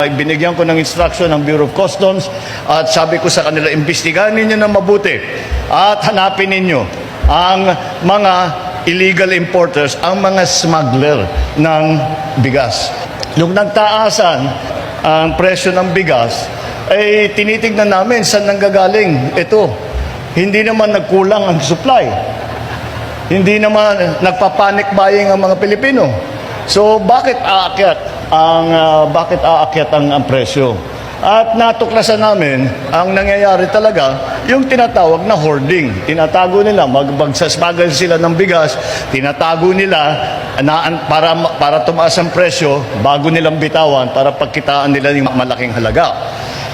Ay, Binigyan ko ng instruction ng Bureau of Customs at sabi ko sa kanila, imbestigahan ninyo na mabuti at hanapin ninyo ang mga illegal importers, ang mga smuggler ng bigas. Nung nagtaasan ang presyo ng bigas, ay tinitignan namin saan nanggagaling ito. Hindi naman nagkulang ang supply. Hindi naman nagpapanik buying ang mga Pilipino. So bakit aakyat ang ah, bakit aakyat ang, ang presyo? At natuklasan namin ang nangyayari talaga yung tinatawag na hoarding. Tinatago nila, magbagsasabagal sila ng bigas, tinatago nila na, para, para tumaas ang presyo bago nilang bitawan para pagkitaan nila yung malaking halaga.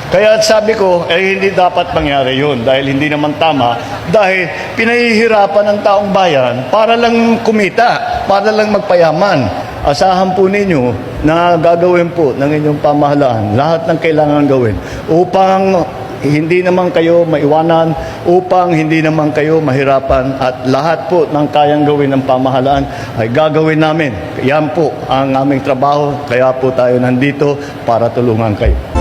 Kaya sabi ko, eh hindi dapat mangyari yun dahil hindi naman tama dahil pinahihirapan ng taong bayan para lang kumita, para lang magpayaman. Asahan po ninyo na gagawin po ng inyong pamahalaan lahat ng kailangan gawin upang hindi naman kayo maiwanan, upang hindi naman kayo mahirapan at lahat po ng kayang gawin ng pamahalaan ay gagawin namin. Yan po ang aming trabaho, kaya po tayo nandito para tulungan kayo.